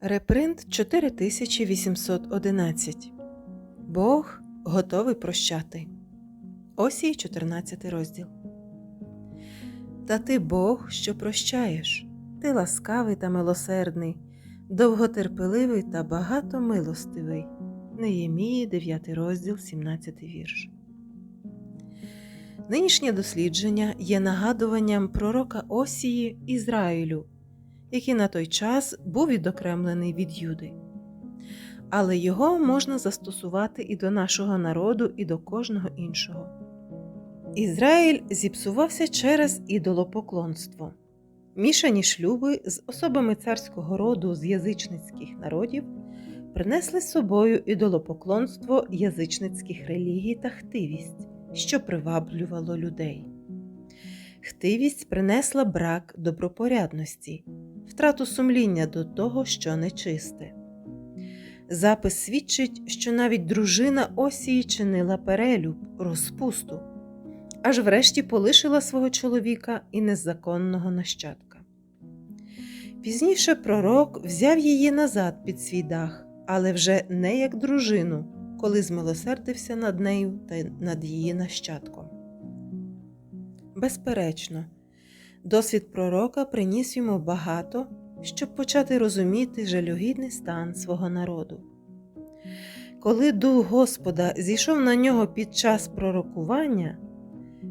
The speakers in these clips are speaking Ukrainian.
Репринт 4811. Бог готовий прощати. Осій 14 розділ. Та ти Бог, що прощаєш, ти ласкавий та милосердний, довготерпеливий та багатомилостивий. Неємії 9 розділ, 17 вірш. Нинішнє дослідження є нагадуванням пророка Осії Ізраїлю, який на той час був відокремлений від Юди. Але його можна застосувати і до нашого народу, і до кожного іншого. Ізраїль зіпсувався через ідолопоклонство. Мішані шлюби з особами царського роду з язичницьких народів принесли з собою ідолопоклонство язичницьких релігій та хтивість, що приваблювало людей. Хтивість принесла брак добропорядності, втрату сумління до того, що нечисте. Запис свідчить, що навіть дружина Осії чинила перелюб, розпусту, аж врешті полишила свого чоловіка і незаконного нащадка. Пізніше пророк взяв її назад під свій дах, але вже не як дружину, коли змилосердився над нею та над її нащадком. Безперечно, досвід пророка приніс йому багато, щоб почати розуміти жалюгідний стан свого народу. Коли дух Господа зійшов на нього під час пророкування,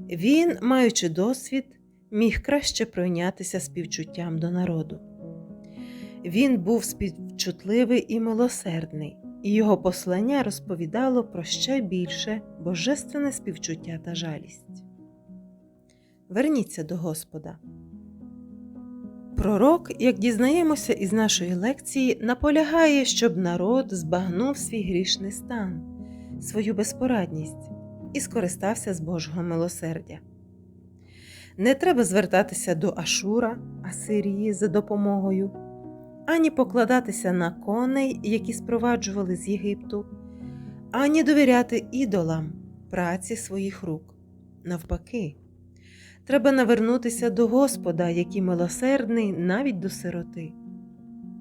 він, маючи досвід, міг краще пройнятися співчуттям до народу. Він був співчутливий і милосердний, і його послання розповідало про ще більше божественне співчуття та жалість. Верніться до Господа. Пророк, як дізнаємося із нашої лекції, наполягає, щоб народ збагнув свій грішний стан, свою безпорадність і скористався з Божого милосердя. Не треба звертатися до Ашура, Асирії за допомогою, ані покладатися на коней, які спроваджували з Єгипту, ані довіряти ідолам праці своїх рук. Навпаки, треба навернутися до Господа, який милосердний навіть до сироти.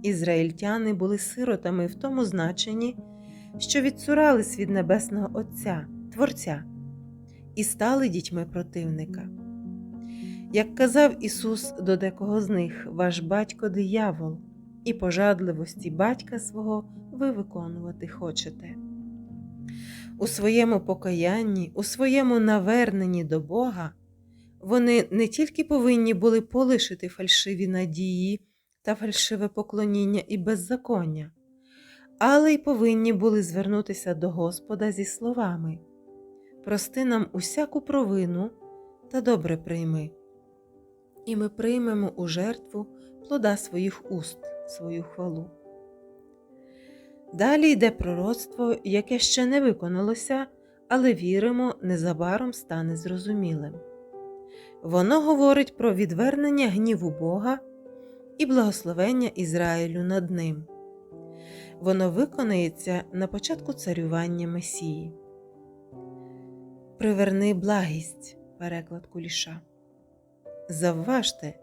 Ізраїльтяни були сиротами в тому значенні, що відсурались від Небесного Отця, Творця, і стали дітьми противника. Як казав Ісус до декого з них, ваш батько диявол, і пожадливості батька свого ви виконувати хочете. У своєму покаянні, у своєму наверненні до Бога вони не тільки повинні були полишити фальшиві надії та фальшиве поклоніння і беззаконня, але й повинні були звернутися до Господа зі словами Прости нам усяку провину та добре прийми, і ми приймемо у жертву плода своїх уст, свою хвалу. Далі йде пророцтво, яке ще не виконалося, але віримо, незабаром стане зрозумілим. Воно говорить про відвернення гніву Бога і благословення Ізраїлю над ним. Воно виконається на початку царювання Месії. Приверни благість, переклад куліша. Завважте,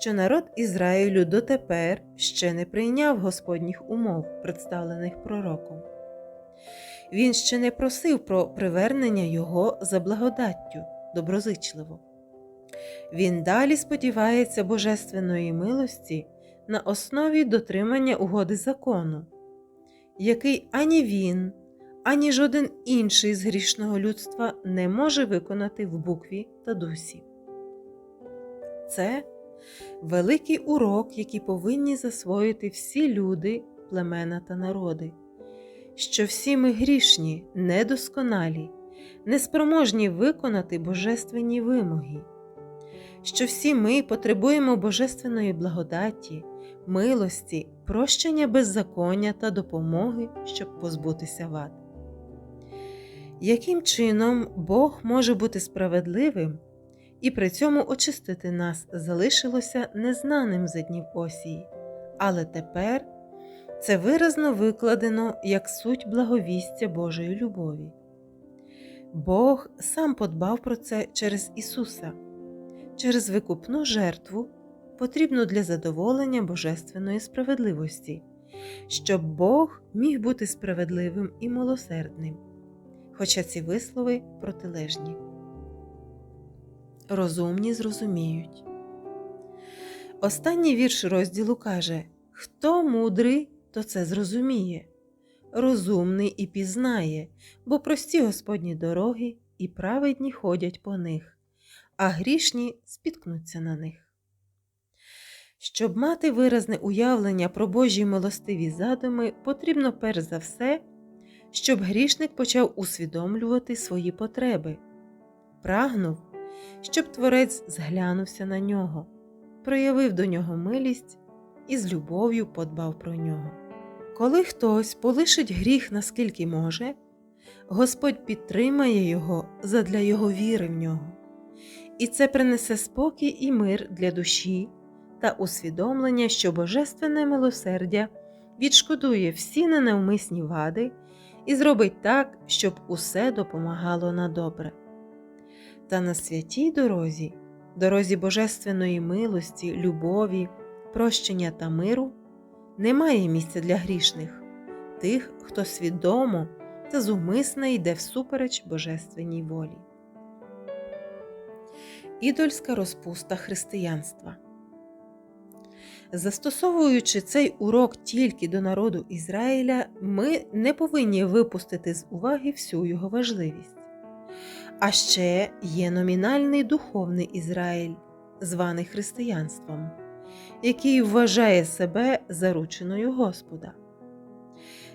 що народ Ізраїлю дотепер ще не прийняв Господніх умов, представлених пророком. Він ще не просив про привернення його за благодаттю доброзичливо. Він далі сподівається божественної милості на основі дотримання угоди закону, який ані він, ані жоден інший з грішного людства не може виконати в букві та дусі. Це великий урок, який повинні засвоїти всі люди, племена та народи, що всі ми грішні, недосконалі, неспроможні виконати божественні вимоги, що всі ми потребуємо божественної благодаті, милості, прощення беззаконня та допомоги, щоб позбутися вад. Яким чином Бог може бути справедливим і при цьому очистити нас залишилося незнаним за днів осії, але тепер це виразно викладено як суть благовістя Божої любові. Бог сам подбав про це через Ісуса, через викупну жертву, потрібну для задоволення божественної справедливості, щоб Бог міг бути справедливим і милосердним, хоча ці вислови протилежні. Розумні зрозуміють. Останній вірш розділу каже Хто мудрий, то це зрозуміє, розумний і пізнає, бо прості Господні дороги і праведні ходять по них, а грішні спіткнуться на них. Щоб мати виразне уявлення про Божі милостиві задуми, потрібно перш за все, щоб грішник почав усвідомлювати свої потреби, прагнув, щоб Творець зглянувся на нього, проявив до нього милість і з любов'ю подбав про нього. Коли хтось полишить гріх наскільки може, Господь підтримає його задля його віри в нього, і це принесе спокій і мир для душі та усвідомлення, що Божественне милосердя відшкодує всі ненавмисні вади і зробить так, щоб усе допомагало на добре. Та на святій дорозі, дорозі Божественної милості, любові, прощення та миру, немає місця для грішних, тих, хто свідомо та зумисне йде всупереч Божественній волі. Ідольська розпуста християнства. Застосовуючи цей урок тільки до народу Ізраїля, ми не повинні випустити з уваги всю його важливість. А ще є номінальний духовний Ізраїль, званий християнством, який вважає себе зарученою Господа.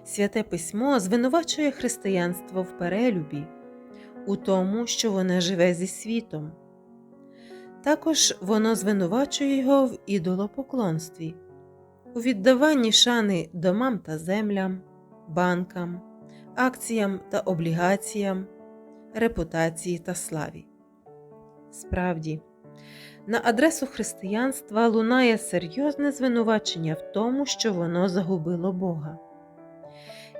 Святе письмо звинувачує християнство в перелюбі, у тому, що воно живе зі світом. Також воно звинувачує його в ідолопоклонстві, у віддаванні шани домам та землям, банкам, акціям та облігаціям, репутації та славі. Справді, на адресу християнства лунає серйозне звинувачення в тому, що воно загубило Бога.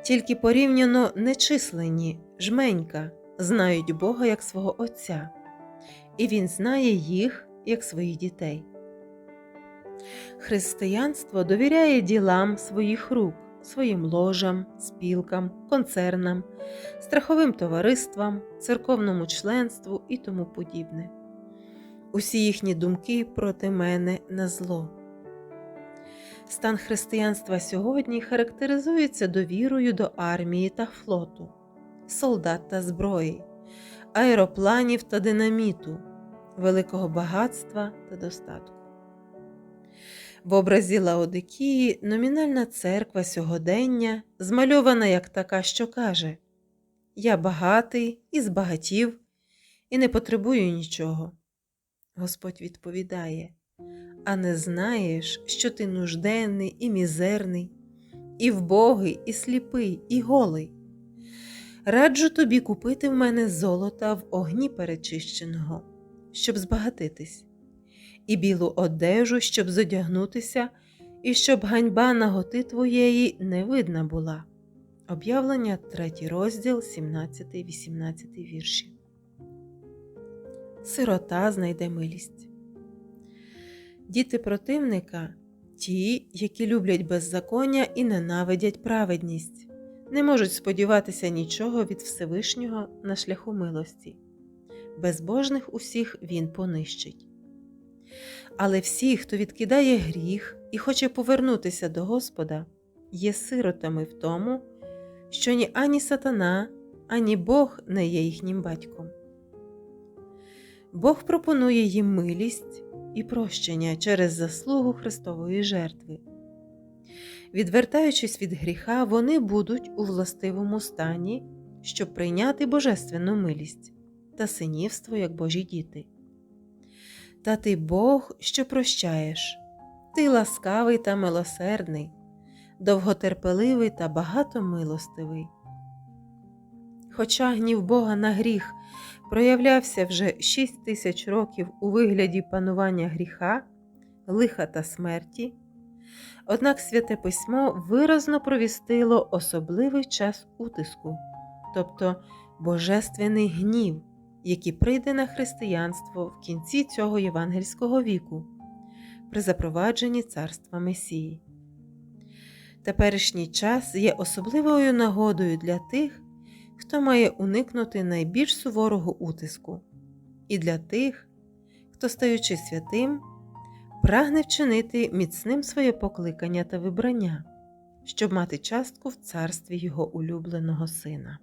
Тільки порівняно нечислені жменька знають Бога як свого Отця і Він знає їх як своїх дітей. Християнство довіряє ділам своїх рук, своїм ложам, спілкам, концернам, страховим товариствам, церковному членству і тому подібне. Усі їхні думки проти мене на зло. Стан християнства сьогодні характеризується довірою до армії та флоту, солдат та зброї, аеропланів та динаміту, великого багатства та достатку. В образі Лаодикії номінальна церква сьогодення змальована як така, що каже Я багатий і збагатів, і не потребую нічого. Господь відповідає А не знаєш, що ти нужденний і мізерний, і вбогий, і сліпий, і голий. Раджу тобі купити в мене золота в огні перечищеного, щоб збагатитись, і білу одежу, щоб зодягнутися, і щоб ганьба наготи твоєї не видна була. Об'явлення 3 розділ, 17, 18 вірші. Сирота знайде милість. Діти противника ті, які люблять беззаконня і ненавидять праведність не можуть сподіватися нічого від Всевишнього на шляху милості. Безбожних усіх він понищить. Але всі, хто відкидає гріх і хоче повернутися до Господа, є сиротами в тому, що ні ані сатана, ані Бог не є їхнім батьком. Бог пропонує їм милість і прощення через заслугу Христової жертви. Відвертаючись від гріха, вони будуть у властивому стані, щоб прийняти божественну милість та синівство як Божі діти. Та ти Бог, що прощаєш, ти ласкавий та милосердний, довготерпеливий та багатомилостивий. Хоча гнів Бога на гріх проявлявся вже шість тисяч років у вигляді панування гріха, лиха та смерті. Однак святе письмо виразно провістило особливий час утиску, тобто божественний гнів, який прийде на християнство в кінці цього євангельського віку, при запровадженні царства Месії. Теперішній час є особливою нагодою для тих, хто має уникнути найбільш суворого утиску, і для тих, хто, стаючи святим, прагне вчинити міцним своє покликання та вибрання, щоб мати частку в царстві його улюбленого сина.